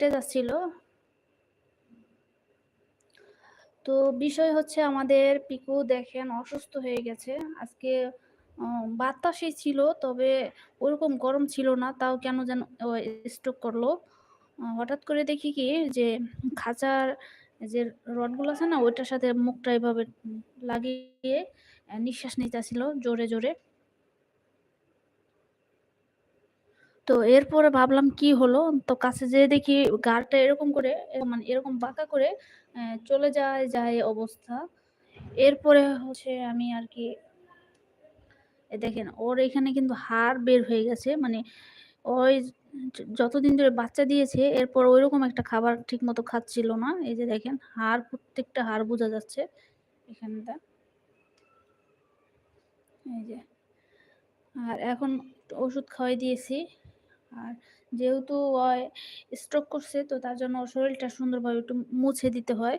কেটে যাচ্ছিল। তো বিষয় হচ্ছে আমাদের পিকু দেখেন অসুস্থ হয়ে গেছে। আজকে বাতাসে ছিল, তবে ওরকম গরম ছিল না, তাও কেন যেন স্ট্রোক করল। হঠাৎ করে দেখি কি, যে খাঁচার যে রডগুলো আছে না, ওইটার সাথে মুখটা এভাবে লাগিয়ে নিঃশ্বাস নিতেছিল জোরে জোরে। তো এরপরে ভাবলাম কি হলো? তো কাছে যেয়ে দেখি গাড়টা এরকম করে মানে এরকম বাঁকা করে চলে যায় যায় অবস্থা। এরপরে হচ্ছে আমি আর কি দেখেন, ওর এখানে কিন্তু হাড় বের হয়ে গেছে মানে ওই যতদিন ধরে বাচ্চা দিয়েছে, এরপর ওইরকম একটা খাবার ঠিক মতো খাচ্ছিল না। এই যে দেখেন, হাড়, প্রত্যেকটা হাড় বোঝা যাচ্ছে। এখানটা এই যে। আর এখন ওষুধ খাওয়াই দিয়েছি। আর যেহেতু স্ট্রোক করছে তো তার জন্য শরীরটা সুন্দরভাবে একটু মুছে দিতে হয়।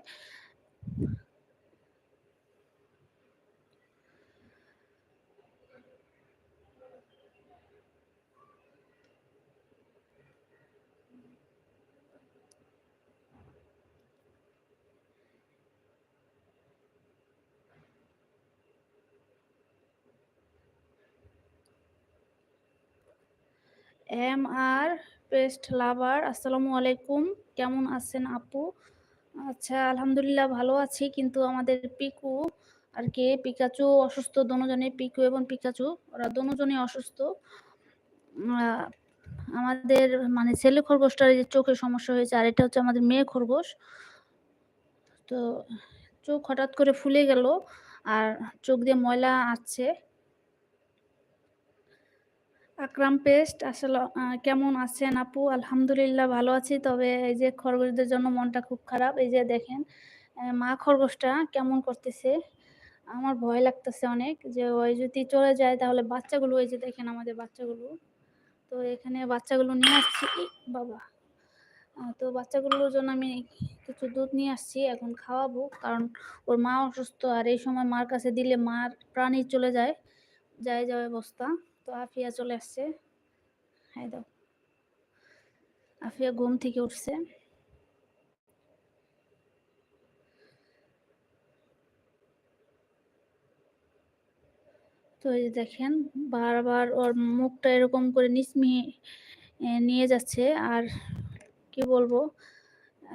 এম আর পেস্ট লাভার, আসসালামু আলাইকুম। কেমন আছেন আপু? আচ্ছা আলহামদুলিল্লাহ ভালো আছি, কিন্তু আমাদের পিকু আর কে? পিকাচু অসুস্থ, দনোজনে পিকু এবং পিকাচু, ওরা দনোজনে অসুস্থ। আমাদের মানে ছেলে খরগোশটার যে চোখের সমস্যা হয়েছে, আর এটা হচ্ছে আমাদের মেয়ে খরগোশ। তো চোখ হঠাৎ করে ফুলে গেল, আর চোখ দিয়ে ময়লা আসছে। আকরাম পেস্ট, আসলে কেমন আছেন আপু? আলহামদুলিল্লাহ ভালো আছি। তবে এই যে খরগোশদের জন্য মনটা খুব খারাপ, এই যে দেখেন মা খরগোশটা কেমন করতেছে? আমার ভয় লাগতেছে অনেক যে ওই যদি চলে যায় তাহলে বাচ্চাগুলো ওই যে দেখেন আমাদের বাচ্চাগুলো, তো এখানে বাচ্চাগুলো নিয়ে আসছি। বাবা তো বাচ্চাগুলোর জন্য আমি কিছু দুধ নিয়ে আসছি, এখন খাওয়াবো, কারণ ওর মা অসুস্থ আর এই সময় মার কাছে দিলে মার প্রাণী চলে যায় যায় যাওয়া অবস্থা। তো আফিয়া চলে আসছে। হাই দাও আফিয়া ঘুম থেকে উঠছে। তো এই যে দেখেন, বারবার ওর মুখটা এরকম করে নিসমি নিয়ে যাচ্ছে। আর কি বলব?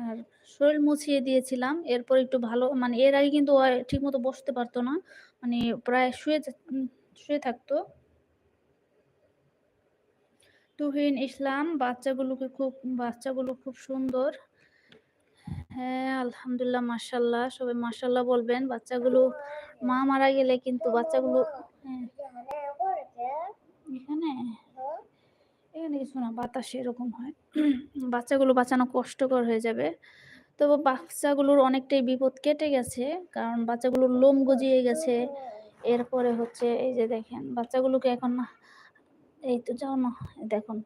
আর শরীর মুছিয়ে দিয়েছিলাম। এরপর একটু ভালো মানে এর আগে কিন্তু ঠিক মতো বসতে পারতো না। মানে প্রায় শুয়ে শুয়ে থাকতো। তুহিন ইসলাম, বাচ্চাগুলোকে খুব, বাচ্চাগুলো খুব সুন্দর। হ্যাঁ আলহামদুলিল্লাহ মাসাল্লাহ সবাই মাসাল্লাহ বলবেন। বাচ্চাগুলো, মা মারা গেলে কিন্তু বাচ্চাগুলো হ্যাঁ। এখানে এখানে কিছু না, বাতাস এরকম হয়। বাচ্চাগুলো বাঁচানো কষ্টকর হয়ে যাবে। তবে বাচ্চাগুলোর অনেকটাই বিপদ কেটে গেছে, কারণ বাচ্চাগুলোর লোম গজিয়ে গেছে। এরপরে হচ্ছে, এই যে দেখেন, বাচ্চাগুলোকে এখন এই তো যাও না দেখুন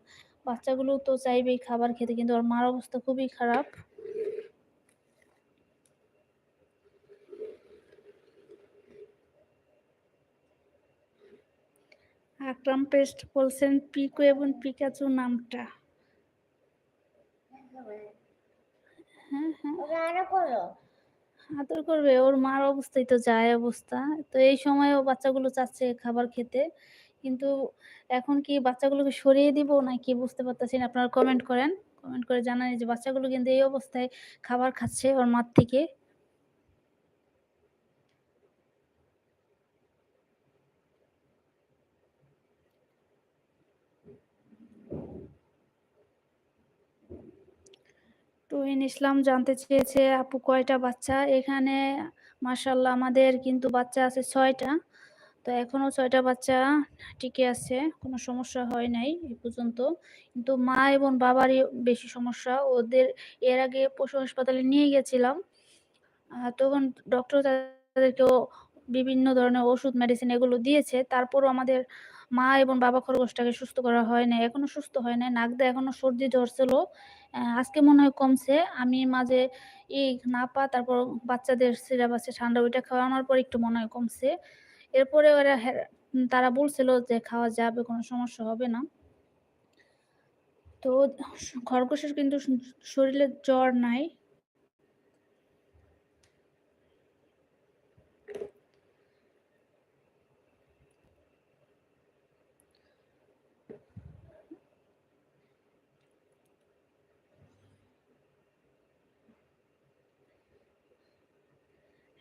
বাচ্চাগুলো তো চাইবেই খাবার খেতে কিন্তু ওর মার অবস্থা খুবই খারাপ। আকরাম পেস্ট বলছেন পিকো এবং পিকাচু নামটা। হ্যাঁ হ্যাঁ। আদর করবে ওর মার অবস্থায় তো যায় অবস্থা। তো এই সময় ও বাচ্চাগুলো চাচ্ছে খাবার খেতে। কিন্তু এখন কি বাচ্চাগুলোকে সরিয়ে দিব না কি বুঝতে পারতেছি আপনারা কমেন্ট করেন। কমেন্ট করে জানান যে বাচ্চাগুলো কিন্তু এই অবস্থায় খাবার খাচ্ছে ওর মার থেকে। তুহিন ইসলাম জানতে চেয়েছে, আপু কয়টা বাচ্চা? এখানে মাসাল্লাহ আমাদের কিন্তু বাচ্চা আছে ছয়টা। তো এখনও ছয়টা বাচ্চা টিকে আছে, কোনো সমস্যা হয় নাই এ পর্যন্ত। কিন্তু মা এবং বাবারই বেশি সমস্যা, ওদের এর আগে পশু হাসপাতালে নিয়ে গেছিলাম। তখন ডক্টর তাদেরকেও বিভিন্ন ধরনের ওষুধ মেডিসিন এগুলো দিয়েছে। তারপরও আমাদের মা এবং বাবা খরগোশটাকে সুস্থ করা হয় না এখনও সুস্থ হয় না নাক দিয়ে এখনও সর্দি ধরছিল আজকে মনে হয় কমছে। আমি মাঝে এই নাপা, তারপর বাচ্চাদের সিরাপ আছে, ঠান্ডা ওইটা খাওয়ানোর পর একটু মনে হয় কমছে। এরপরে ওরা তারা বলছিল যে খাওয়া যাবে, কোনো সমস্যা হবে না। তো খরগোশের কিন্তু শরীরে জ্বর নাই।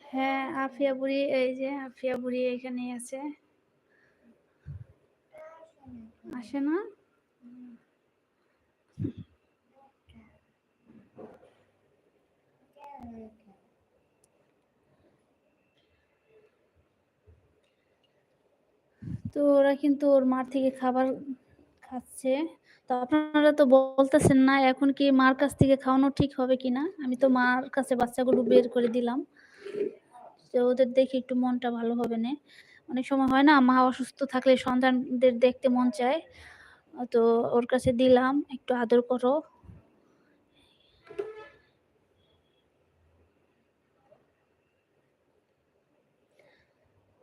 হ্যাঁ আফিয়া বুড়ি, এই যে আফিয়া বুড়ি এখানে আছে। আসে না? তো ওরা কিন্তু ওর মার থেকে খাবার খাচ্ছে। তো আপনারা তো বলতেছেন না, এখন কি মার কাছ থেকে খাওয়ানো ঠিক হবে কিনা? আমি তো মার কাছে বাচ্চাগুলো বের করে দিলাম। তো ওদের দেখে একটু মনটা ভালো হবে না। অনেক সময় হয় না, মা অসুস্থ থাকলে সন্তানদের দেখতে মন চায়। তো ওর কাছে দিলাম, একটু আদর করো।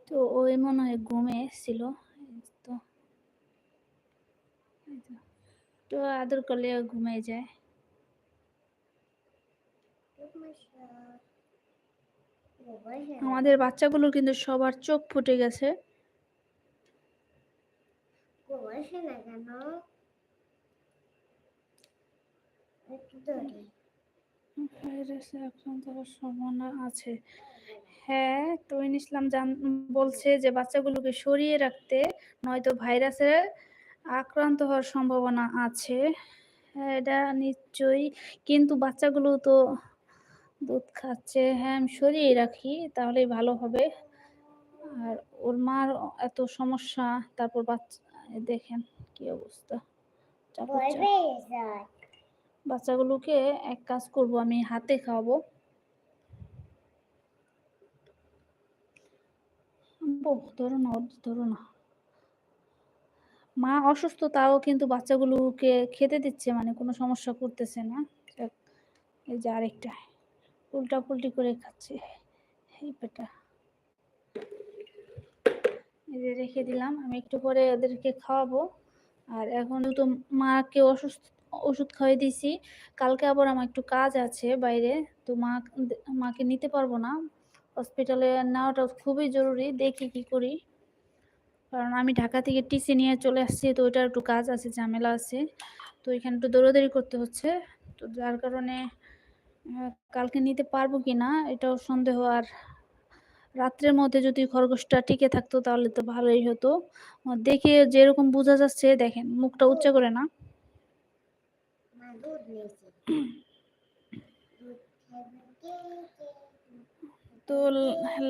তো ওই মনে হয় ঘুমে এসেছিল। তো তো। আদর করলে ও ঘুমিয়ে যায়। আমাদের বাচ্চাগুলোর কিন্তু সবার চোখ ফুটে গেছে। ভাইরাসে আক্রান্ত হওয়ার সম্ভাবনা আছে হ্যাঁ তৈন ইসলাম জান বলছে যে বাচ্চাগুলোকে সরিয়ে রাখতে নয়তো ভাইরাসের আক্রান্ত হওয়ার সম্ভাবনা আছে। হ্যাঁ এটা নিশ্চয়ই। কিন্তু বাচ্চাগুলো তো দুধ খাচ্ছে। হ্যাঁ আমি সরিয়ে রাখি তাহলেই ভালো হবে। আর ওর মার এত সমস্যা তারপর বাচ্চা দেখেন কি অবস্থা। বাচ্চাগুলোকে এক কাজ করব আমি হাতে খাওয়াবো। ধরো না ধরো না। মা অসুস্থ তাও কিন্তু বাচ্চাগুলোকে খেতে দিচ্ছে মানে কোনো সমস্যা করতেছে না। এই যে আরেকটা। উল্টা পুল্টি করে খাচ্ছে। এই পেটা যে রেখে দিলাম, আমি একটু পরে ওদেরকে খাওয়াবো। আর এখন তো মাকে অসুস্থ, ওষুধ খাইয়ে দিয়েছি। কালকে আবার আমার একটু কাজ আছে বাইরে, তো মা, মাকে নিতে পারব না। হসপিটালে নেওয়াটা খুবই জরুরি, দেখি কি করি। কারণ আমি ঢাকা থেকে টিসি নিয়ে চলে আসছি, তো ওইটার একটু কাজ আছে, ঝামেলা আছে। তো এখানে একটু দৌড়াদৌড়ি করতে হচ্ছে। তো যার কারণে কালকে নিতে পারব কি না? এটাও সন্দেহ। আর রাত্রের মধ্যে যদি খরগোশটা টিকে থাকতো, তাহলে তো ভালোই হতো। দেখে যেরকম বোঝা যাচ্ছে, দেখেন, মুখটা উচ্চা করে না। তো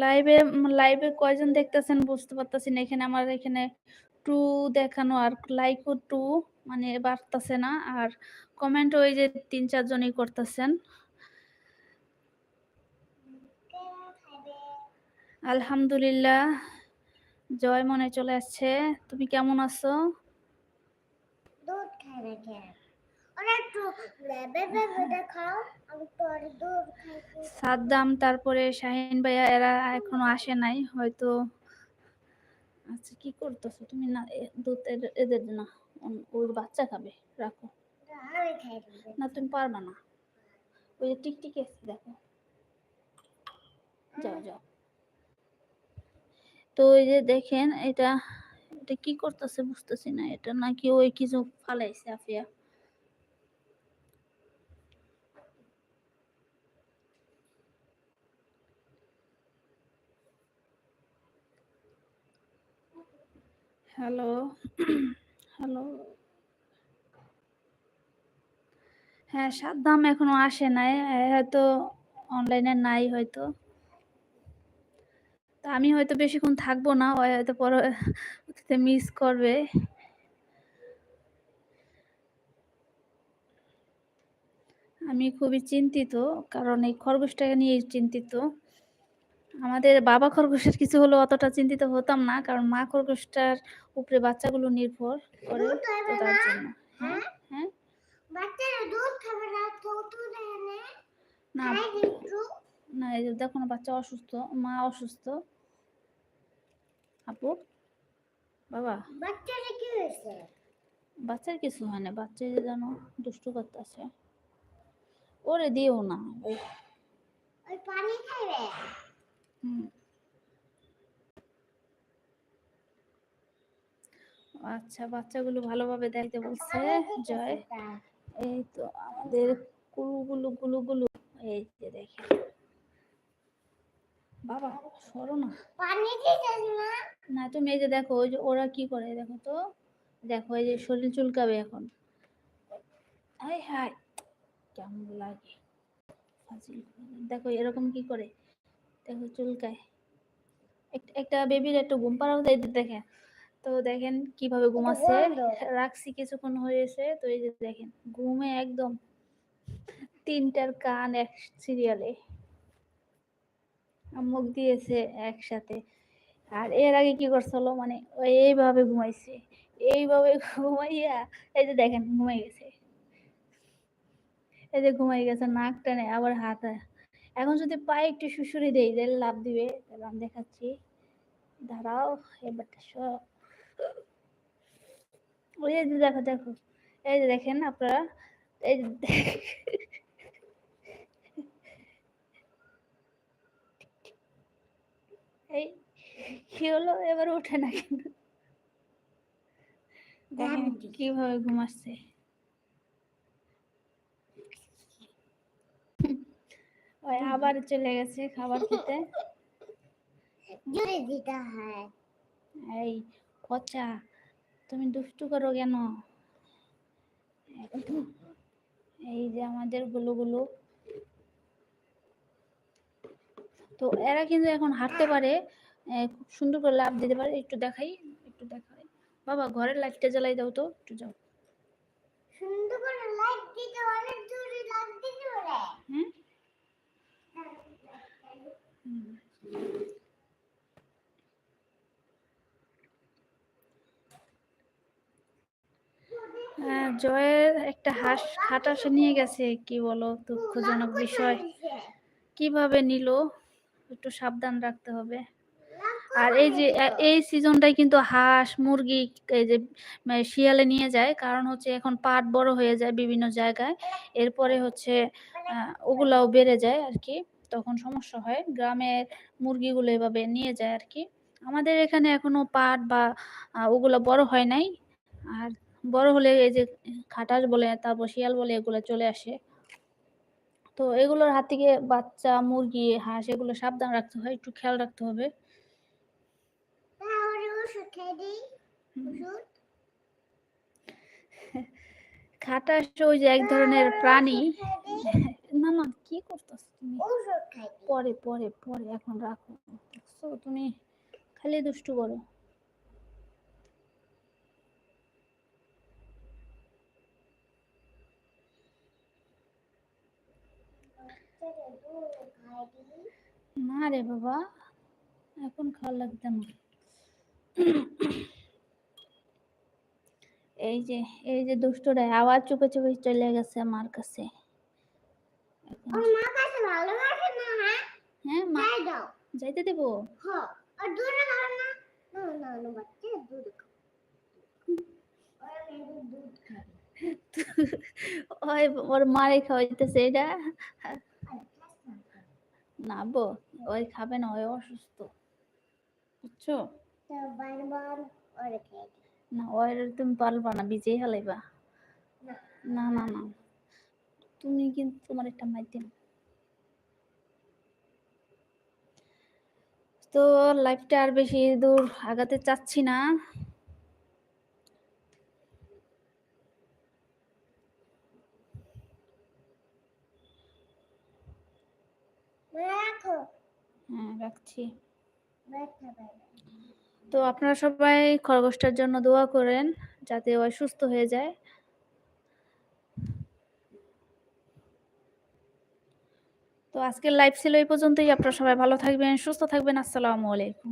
লাইভে লাইভে কয়জন দেখতেছেন বুঝতে পারতেছি না। এখানে আমার এখানে টু দেখানো আর লাইকও টু মানে বাড়তেছে না। আর কমেন্ট ওই যে তিন চারজনই করতেছেন। আলহামদুলিল্লাহ। জয় মনে চলে আসছে। তুমি কেমন আছো? দুধ খাই না কেন সাদ্দাম তারপরে শাহিন ভাইয়া এরা এখনও আসে নাই। হয়তো আচ্ছা কি করতেছো? তুমি না দুধ এদের- না ওর বাচ্চা খাবে। রাখো। না তুমি পারবা না। ওই যে টিকটিকি আছে দেখো। যাও যাও। তো ওই যে দেখেন, এটা এটা কি করতেছে বুঝতেছি না, এটা নাকি ওই কিছু ফালাইছে আফিয়া। হ্যালো হ্যালো হ্যাঁ সাদ্দাম এখনও আসে নাই, হয়তো অনলাইনে নাই হয়তো। তা আমি হয়তো বেশিক্ষণ থাকব না হয়তো পরে মিস করবে। আমি খুবই চিন্তিত কারণ এই খরগোশটাকে নিয়ে চিন্তিত। আমাদের বাবা খরগোশের কিছু হলো অতটা চিন্তিত হতাম না কারণ মা খরগোশটার উপরে বাচ্চাগুলো নির্ভর করে তার জন্য। হ্যাঁ? হ্যাঁ? খাবে না দেখো না বাচ্চা অসুস্থ মা অসুস্থ। আপু? বাবা। বাচ্চারা কি হয়েছে? বাচ্চার কিছু হয় না বাচ্চা যে যেন দুষ্টু করতেছে। ওরে দিও না। ওই পানি খাইবে? আচ্ছা বাচ্চাগুলো ভালোভাবে দেখতে বলছে জয়। এই তো আমাদের কুলু গুলু গুলু গুলু এই যে দেখে বাবা সরো না। পানি দিতেছ না না তুমি এই যে দেখো ওই যে ওরা কি করে দেখো তো? দেখো এই যে শরীর চুলকাবে এখন। হাই হাই কেমন লাগে। দেখো এরকম কি করে? দেখো চুলকায়। একটা বেবির একটু ঘুম পাড়াও দেয় দেখেন। তো দেখেন কীভাবে ঘুমাচ্ছে। রাখছি কিছুক্ষণ হয়েছে তো এই যে দেখেন ঘুমে একদম তিনটার কান এক সিরিয়ালে। মুখ দিয়েছে একসাথে। আর এর আগে কি করছিল? মানে এইভাবে ঘুমাইছে। এইভাবে ঘুমাইয়া, এই যে দেখেন, ঘুমাই গেছে। এই যে ঘুমাই গেছে, নাক টানে আবার হাত এখন যদি পায়ে একটু শুশুরি দেই, তাহলে লাভ দিবে। তাহলে আমি দেখাচ্ছি। দাঁড়াও এবারটা সব ওই যে দেখো দেখো। এই যে দেখেন আপনারা, এই যে এই কি হলো এবার ওঠে না কেন কীভাবে ঘুমাচ্ছে। ওই আবার চলে গেছে খাবার খেতে। জোরে দিতে হয়। এই পচা তুমি দুষ্টু করো কেন? এই যে আমাদেরগুলো গুলো। তো এরা কিন্তু এখন হাঁটতে পারে। খুব সুন্দর করে লাভ দিতে পারে। একটু দেখাই একটু দেখাই। বাবা ঘরের লাইটটা জ্বালাই দাও তো একটু যাও। সুন্দর করে লাইট দিতে অনেক জোরে লাইট দিতে পারে। হ্যাঁ জয়ের একটা হাঁস খাটাসে নিয়ে গেছে কি বলো? দুঃখজনক বিষয়। কীভাবে নিল? একটু সাবধান রাখতে হবে। আর এই যে এই সিজনটাই কিন্তু হাঁস, মুরগি, এই যে শিয়ালে নিয়ে যায়। কারণ হচ্ছে এখন পাট বড় হয়ে যায় বিভিন্ন জায়গায়। এরপরে হচ্ছে ওগুলাও বেড়ে যায় আর কি তখন সমস্যা হয়। গ্রামের মুরগিগুলো এভাবে নিয়ে যায় আর কি আমাদের এখানে এখনও পাট বা ওগুলো বড় হয় নাই। আর বড় হলে এই যে খাটাস বলে, তারপর শিয়াল বলে, এগুলো চলে আসে। তো এগুলোর হাত থেকে বাচ্চা, মুরগি, হাঁস, এগুলো সাবধান রাখতে হয়। একটু খেয়াল রাখতে হবে। ওষুধ খেয়ে দিই হুম। ওষুধ খাটাস ওই যে এক ধরনের প্রাণী। না না কি করতেছ তুমি? পরে পরে পরে এখন রাখো। দেখছ তুমি? খালি দুষ্টু করো। না রে বাবা এখন খাওয়া লাগবে না। এই যে এই যে দুষ্টুরা আবার চুপে চুপে চলে গেছে আমার কাছে। ওর হ্যাঁ? মা। যাইতে দেবো? মারে খাওয়াইতেছে এটা। না বো ওই খাবে না ওই অসুস্থ। বুঝছ? ওরে না ওই তুমি পারবা না বিজেই হালাইবা। না না না। তুমি কিন্তু তোমার একটা মাইতেন তো লাইফটা আর বেশি দূর আগাতে চাচ্ছি না। রাখো। হ্যাঁ রাখছি। তো আপনারা সবাই খরগোশটার জন্য দোয়া করেন যাতে ও সুস্থ হয়ে যায়। তো আজকের লাইভ ছিল এই পর্যন্তই। আপনারা সবাই ভালো থাকবেন, সুস্থ থাকবেন। আসসালামু আলাইকুম।